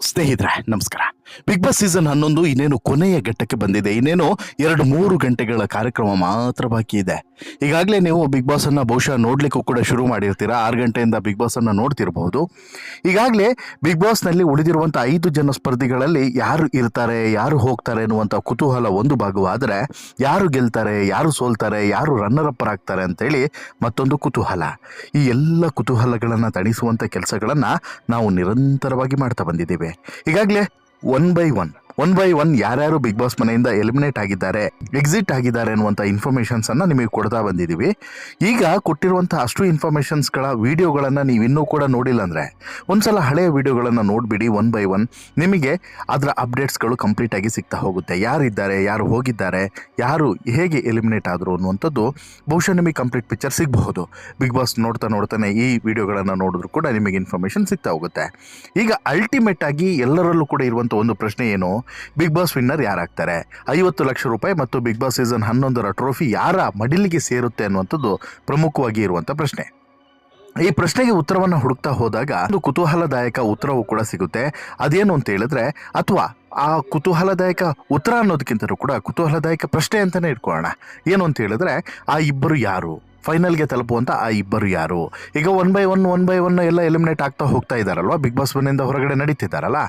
ಸ್ನೇಹಿತರೆ ನಮಸ್ಕಾರ. Big boss season ಹನ್ನೊಂದು ಇನ್ನೇನು ಕೊನೆಯ ಘಟ್ಟಕ್ಕೆ ಬಂದಿದೆ. ಇನ್ನೇನು ಎರಡು ಮೂರು ಗಂಟೆಗಳ ಕಾರ್ಯಕ್ರಮ ಮಾತ್ರ ಬಾಕಿ ಇದೆ. ಈಗಾಗಲೇ ನೀವು ಬಿಗ್ ಬಾಸ್ ಅನ್ನ ಬಹುಶಃ ನೋಡ್ಲಿಕ್ಕೂ ಕೂಡ ಶುರು ಮಾಡಿರ್ತೀರಾ. ಆರು ಗಂಟೆಯಿಂದ ಬಿಗ್ ಬಾಸ್ ಅನ್ನ ನೋಡ್ತಿರಬಹುದು. ಈಗಾಗಲೇ ಬಿಗ್ ಬಾಸ್ನಲ್ಲಿ ಉಳಿದಿರುವಂತ ಐದು ಜನ ಸ್ಪರ್ಧಿಗಳಲ್ಲಿ ಯಾರು ಇರ್ತಾರೆ, ಯಾರು ಹೋಗ್ತಾರೆ ಅನ್ನುವಂತ ಕುತೂಹಲ ಒಂದು ಭಾಗವಾದರೆ ಯಾರು ಗೆಲ್ತಾರೆ, ಯಾರು ಸೋಲ್ತಾರೆ, ಯಾರು ರನ್ನರ್ ಅಪ್ಪರ್ ಆಗ್ತಾರೆ ಅಂತೇಳಿ ಮತ್ತೊಂದು ಕುತೂಹಲ. ಈ ಎಲ್ಲ ಕುತೂಹಲಗಳನ್ನು ತಣಿಸುವಂಥ ಕೆಲಸಗಳನ್ನು ನಾವು ನಿರಂತರವಾಗಿ ಮಾಡ್ತಾ ಬಂದಿದ್ದೇವೆ. ಈಗಾಗಲೇ one by one one by one ಯಾರ್ಯಾರು ಬಿಗ್ ಬಾಸ್ ಮನೆಯಿಂದ ಎಲಿಮಿನೇಟ್ ಆಗಿದ್ದಾರೆ ಎಕ್ಸಿಟ್ ಆಗಿದ್ದಾರೆ ಅನ್ನುವಂಥ ಇನ್ಫಾರ್ಮೇಷನ್ಸ್ ಅನ್ನು ನಿಮಗೆ ಕೊಡ್ತಾ ಬಂದಿದ್ದೀವಿ ಈಗ ಕೊಟ್ಟಿರುವಂಥ ಅಷ್ಟು ಇನ್ಫಾರ್ಮೇಷನ್ಸ್ಗಳ ವಿಡಿಯೋಗಳನ್ನು ನೀವು ಇನ್ನೂ ಕೂಡ ನೋಡಿಲ್ಲ ಅಂದರೆ, ಒಂದ್ಸಲ ಹಳೆಯ ವಿಡಿಯೋಗಳನ್ನು ನೋಡಿಬಿಡಿ ಒನ್ ಬೈ ಒನ್ ನಿಮಗೆ ಅದರ ಅಪ್ಡೇಟ್ಸ್ಗಳು ಕಂಪ್ಲೀಟ್ ಆಗಿ ಸಿಗ್ತಾ ಹೋಗುತ್ತೆ. ಯಾರಿದ್ದಾರೆ, ಯಾರು ಹೋಗಿದ್ದಾರೆ, ಯಾರು ಹೇಗೆ ಎಲಿಮಿನೇಟ್ ಆದರು ಅನ್ನುವಂಥದ್ದು ಬಹುಶಃ ನಿಮಗೆ ಕಂಪ್ಲೀಟ್ ಪಿಕ್ಚರ್ ಸಿಗಬಹುದು. ಬಿಗ್ ಬಾಸ್ ನೋಡ್ತಾ ನೋಡ್ತಾನೆ ಈ ವಿಡಿಯೋಗಳನ್ನು ನೋಡಿದ್ರು ಕೂಡ ನಿಮಗೆ ಇನ್ಫಾರ್ಮೇಷನ್ ಸಿಗ್ತಾ ಹೋಗುತ್ತೆ. ಈಗ ಅಲ್ಟಿಮೇಟ್ ಆಗಿ ಎಲ್ಲರಲ್ಲೂ ಕೂಡ ಇರುವಂಥ ಒಂದು ಪ್ರಶ್ನೆ ಏನು? ಬಿಗ್ ಬಾಸ್ ವಿನ್ನರ್ ಯಾರಾಗ್ತಾರೆ? ಐವತ್ತು ಲಕ್ಷ ರೂಪಾಯಿ ಮತ್ತು ಬಿಗ್ ಬಾಸ್ ಸೀಸನ್ ಹನ್ನೊಂದರ ಟ್ರೋಫಿ ಯಾರ ಮಡಿಲಿಗೆ ಸೇರುತ್ತೆ ಅನ್ನುವಂಥದ್ದು ಪ್ರಮುಖವಾಗಿ ಇರುವಂಥ ಪ್ರಶ್ನೆ. ಈ ಪ್ರಶ್ನೆಗೆ ಉತ್ತರವನ್ನು ಹುಡುಕ್ತಾ ಹೋದಾಗ ಒಂದು ಕುತೂಹಲದಾಯಕ ಉತ್ತರವೂ ಕೂಡ ಸಿಗುತ್ತೆ. ಅದೇನು ಅಂತ ಹೇಳಿದ್ರೆ, ಅಥವಾ ಆ ಕುತೂಹಲದಾಯಕ ಉತ್ತರ ಅನ್ನೋದಕ್ಕಿಂತಲೂ ಕೂಡ ಕುತೂಹಲದಾಯಕ ಪ್ರಶ್ನೆ ಅಂತಲೇ ಇಟ್ಕೊಳ್ಳೋಣ. ಏನು ಅಂತ ಹೇಳಿದ್ರೆ, ಆ ಇಬ್ಬರು ಯಾರು? ಫೈನಲ್ಗೆ ತಲುಪುವಂಥ ಆ ಇಬ್ಬರು ಯಾರು? ಈಗ one by one one by one ಎಲ್ಲ ಎಲಿಮಿನೇಟ್ ಆಗ್ತಾ ಹೋಗ್ತಾ ಇದ್ದಾರಲ್ವ ಬಿಗ್ ಬಾಸ್ ಮನೆಯಿಂದ ಹೊರಗಡೆ ನಡೀತಿದ್ದಾರಲ್ಲ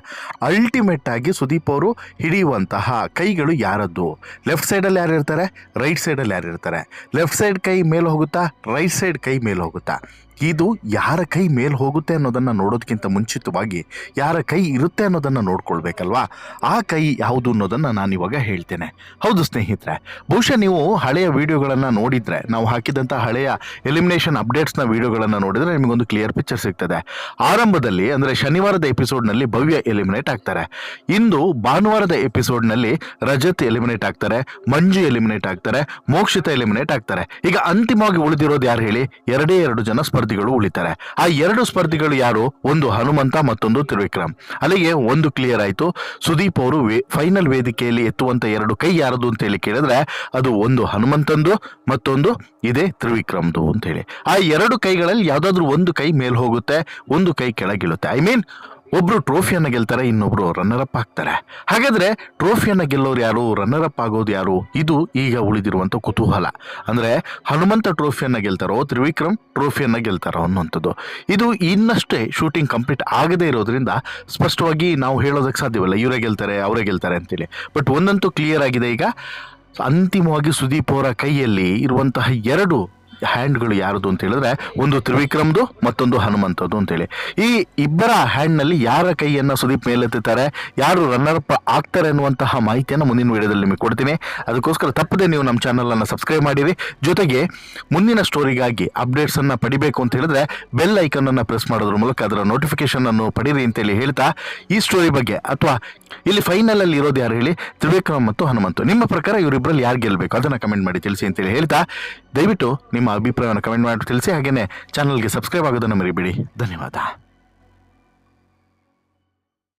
ಅಲ್ಟಿಮೇಟ್ ಆಗಿ ಸುದೀಪ್ ಅವರು ಹಿಡಿಯುವಂತಹ ಕೈಗಳು ಯಾರದ್ದು? ಲೆಫ್ಟ್ ಸೈಡಲ್ಲಿ ಯಾರು ಇರ್ತಾರೆ? ರೈಟ್ ಸೈಡಲ್ಲಿ ಯಾರು ಇರ್ತಾರೆ? ಲೆಫ್ಟ್ ಸೈಡ್ ಕೈ ಮೇಲೆ ಹೋಗುತ್ತಾ? ರೈಟ್ ಸೈಡ್ ಕೈ ಮೇಲೆ ಹೋಗುತ್ತಾ? ಇದು ಯಾರ ಕೈ ಮೇಲೆ ಹೋಗುತ್ತೆ ಅನ್ನೋದನ್ನು ನೋಡೋದಕ್ಕಿಂತ ಮುಂಚಿತವಾಗಿ ಯಾರ ಕೈ ಇರುತ್ತೆ ಅನ್ನೋದನ್ನು ನೋಡ್ಕೊಳ್ಬೇಕಲ್ವಾ? ಆ ಕೈ ಯಾವುದು ಅನ್ನೋದನ್ನು ನಾನು ಇವಾಗ ಹೇಳ್ತೇನೆ. ಹೌದು ಸ್ನೇಹಿತರೆ, ಬಹುಶಃ ನೀವು ಹಳೆಯ ವಿಡಿಯೋಗಳನ್ನು ನೋಡಿದರೆ, ನಾವು ಹಾಕಿದಂಥ ಹಳೆಯ ಎಲಿಮಿನೇಷನ್ ಅಪ್ಡೇಟ್ಸ್ನ ವಿಡಿಯೋಗಳನ್ನು ನೋಡಿದರೆ ನಿಮಗೊಂದು ಕ್ಲಿಯರ್ ಪಿಕ್ಚರ್ ಸಿಗ್ತದೆ. ಆರಂಭದಲ್ಲಿ, ಅಂದರೆ ಶನಿವಾರದ ಎಪಿಸೋಡ್ನಲ್ಲಿ ಭವ್ಯ ಎಲಿಮಿನೇಟ್ ಆಗ್ತಾರೆ. ಇಂದು ಭಾನುವಾರದ ಎಪಿಸೋಡ್ನಲ್ಲಿ ರಜತ್ ಎಲಿಮಿನೇಟ್ ಆಗ್ತಾರೆ, ಮಂಜು ಎಲಿಮಿನೇಟ್ ಆಗ್ತಾರೆ, ಮೋಕ್ಷಿತ ಎಲಿಮಿನೇಟ್ ಆಗ್ತಾರೆ. ಈಗ ಅಂತಿಮವಾಗಿ ಉಳಿದಿರೋದು ಯಾರು ಹೇಳಿ? ಎರಡೇ ಎರಡು ಜನ ಸ್ಪರ್ಧಿಗಳು ಉಳಿತಾರೆ. ಆ ಎರಡು ಸ್ಪರ್ಧಿಗಳು ಯಾರು? ಒಂದು ಹನುಮಂತ, ಮತ್ತೊಂದು ತ್ರಿವಿಕ್ರಮ್. ಅಲ್ಲಿಗೆ ಒಂದು ಕ್ಲಿಯರ್ ಆಯಿತು. ಸುದೀಪ್ ಅವರು ಫೈನಲ್ ವೇದಿಕೆಯಲ್ಲಿ ಎತ್ತುವಂತ ಎರಡು ಕೈ ಯಾರದು ಅಂತ ಹೇಳಿ ಕೇಳಿದ್ರೆ, ಅದು ಒಂದು ಹನುಮಂತಂದು, ಮತ್ತೊಂದು ಇದೆ ತ್ರಿವಿಕ್ರಮ್ದು ಅಂತ ಹೇಳಿ ಆ ಎರಡು ಕೈಗಳಲ್ಲಿ ಯಾವುದಾದ್ರೂ ಒಂದು ಕೈ ಮೇಲೆ ಹೋಗುತ್ತೆ, ಒಂದು ಕೈ ಕೆಳಗಿಳುತ್ತೆ. ಐ ಮೀನ್ ಒಬ್ರು ಟ್ರೋಫಿಯನ್ನ ಗೆಲ್ತಾರೆ, ಇನ್ನೊಬ್ರು ರನ್ನರ್ ಅಪ್ ಆಗ್ತಾರೆ. ಹಾಗಾದ್ರೆ ಟ್ರೋಫಿಯನ್ನ ಗೆಲ್ಲೋರು ಯಾರು ರನ್ನರ್ ಅಪ್ ಆಗೋದು ಯಾರು? ಇದು ಈಗ ಉಳಿದಿರುವಂತ ಕುತೂಹಲ. ಅಂದ್ರೆ ಹನುಮಂತ ಟ್ರೋಫಿಯನ್ನ ಗೆಲ್ತಾರೋ, ತ್ರಿವಿಕ್ರಮ್ ಟ್ರೋಫಿಯನ್ನ ಗೆಲ್ತಾರೋ ಅನ್ನುವಂಥದ್ದು. ಇದು ಇನ್ನಷ್ಟೇ ಶೂಟಿಂಗ್ ಕಂಪ್ಲೀಟ್ ಆಗದೇ ಇರೋದ್ರಿಂದ ಸ್ಪಷ್ಟವಾಗಿ ನಾವು ಹೇಳೋದಕ್ಕೆ ಸಾಧ್ಯವಿಲ್ಲ. ಇವರೇ ಗೆಲ್ತಾರೆ, ಅವರೇ ಗೆಲ್ತಾರೆ ಅಂತೇಳಿ. ಬಟ್ ಒಂದಂತೂ ಕ್ಲಿಯರ್ ಆಗಿದೆ ಈಗ. ಅಂತಿಮವಾಗಿ ಸುದೀಪ್ ಅವರ ಕೈಯಲ್ಲಿ ಇರುವಂತಹ ಎರಡು ಹ್ಯಾಂಡ್ಗಳು ಯಾರದು ಅಂತ ಹೇಳಿದ್ರೆ ಒಂದು ತ್ರಿವಿಕ್ರಮ್ದು, ಮತ್ತೊಂದು ಹನುಮಂತದ್ದು ಅಂತೇಳಿ ಈ ಇಬ್ಬರ ಹ್ಯಾಂಡ್ನಲ್ಲಿ ಯಾರ ಕೈಯನ್ನು ಸುದೀಪ್ ಮೇಲೆತ್ತುತ್ತಾರೆ ಯಾರು ರನ್ನರ್ ಅಪ್ ಆಗ್ತಾರೆ ಅನ್ನುವಂತಹ ಮಾಹಿತಿಯನ್ನು ಮುಂದಿನ ವಿಡಿಯೋದಲ್ಲಿ ನಿಮಗೆ ಕೊಡ್ತೀನಿ. ಅದಕ್ಕೋಸ್ಕರ ತಪ್ಪದೆ ನೀವು ನಮ್ಮ ಚಾನಲನ್ನು ಸಬ್ಸ್ಕ್ರೈಬ್ ಮಾಡಿರಿ. ಜೊತೆಗೆ ಮುಂದಿನ ಸ್ಟೋರಿಗಾಗಿ ಅಪ್ಡೇಟ್ಸನ್ನು ಪಡಿಬೇಕು ಅಂತ ಹೇಳಿದ್ರೆ ಬೆಲ್ ಐಕನನ್ನು ಪ್ರೆಸ್ ಮಾಡೋದ್ರ ಮೂಲಕ ಅದರ ನೋಟಿಫಿಕೇಶನ್ ಅನ್ನು ಪಡೀರಿ ಅಂತೇಳಿ ಹೇಳ್ತಾ, ಈ ಸ್ಟೋರಿ ಬಗ್ಗೆ ಅಥವಾ ಇಲ್ಲಿ ಫೈನಲ್ ಅಲ್ಲಿ ಇರೋದು ಯಾರು ಹೇಳಿ? ತ್ರಿವಿಕ್ರಮ್ ಮತ್ತು ಹನುಮಂತು. ನಿಮ್ಮ ಪ್ರಕಾರ ಇವರಿಬ್ಬರಲ್ಲಿ ಯಾರು ಗೆಲ್ಲಬೇಕು ಅದನ್ನು ಕಮೆಂಟ್ ಮಾಡಿ ತಿಳಿಸಿ ಅಂತೇಳಿ ಹೇಳ್ತಾ, ದಯವಿಟ್ಟು ನಿಮ್ಮ ಅಭಿಪ್ರಾಯವನ್ನು ಕಮೆಂಟ್ ಮಾಡಿ ತಿಳಿಸಿ ಹಾಗೆಯೇ ಚಾನಲ್ಗೆ ಸಬ್ಸ್ಕ್ರೈಬ್ ಆಗೋದನ್ನು ಮರಿಬೇಡಿ. ಧನ್ಯವಾದ.